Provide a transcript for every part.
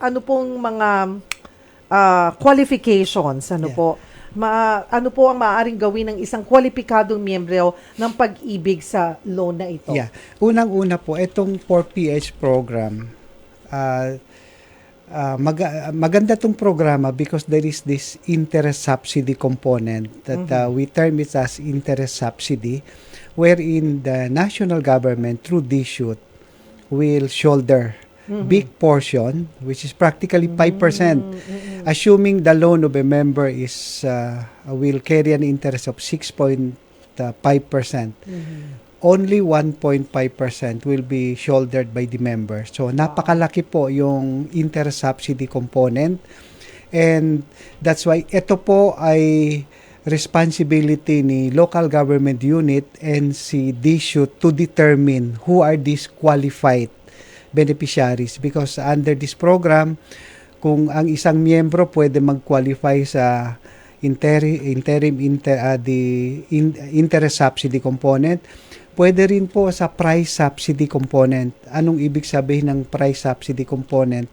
ano pong mga ah, qualifications, ano Yeah. po? Ma, ano po ang maaaring gawin ng isang kwalipikadong miyembro ng pag-ibig sa loan na ito? Yeah. Unang-una po, itong 4PH program, uh, uh, mag- maganda tong programa because there is this interest subsidy component that uh, we term it as interest subsidy wherein the national government through DSHUT will shoulder big portion which is practically 5% assuming the loan of a member is uh, will carry an interest of 6.5% only 1.5% will be shouldered by the member. So napakalaki po yung interest subsidy component. And that's why ito po ay responsibility ni local government unit and si DSHU to determine who are these qualified beneficiaries. Because under this program kung ang isang miyembro pwede mag-qualify sa interi- interim inter, ah, the in- interest subsidy component pwede rin po sa price subsidy component. Anong ibig sabihin ng price subsidy component?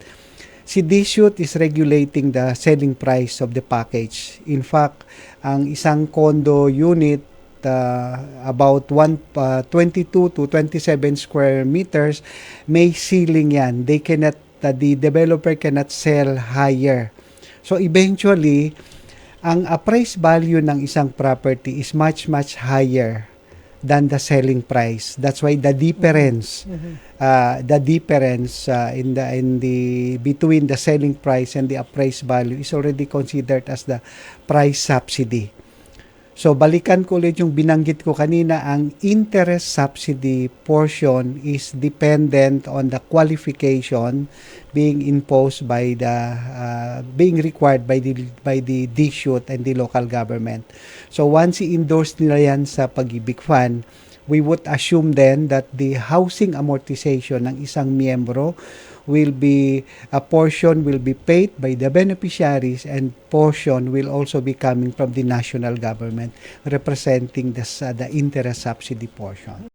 Si DSHUT is regulating the selling price of the package. In fact ang isang condo unit uh, about one, uh, 22 to 27 square meters may ceiling yan. They cannot uh, the developer cannot sell higher. So eventually ang appraised value ng isang property is much much higher than the selling price. That's why the difference uh, the difference uh, in the in the between the selling price and the appraised value is already considered as the price subsidy So balikan ko ulit yung binanggit ko kanina, ang interest subsidy portion is dependent on the qualification being imposed by the uh, being required by the by the DSHUT and the local government. So once i-endorse nila yan sa Pag-ibig Fund, we would assume then that the housing amortization ng isang miyembro will be a portion will be paid by the beneficiaries and portion will also be coming from the national government representing the, s- the interest subsidy portion.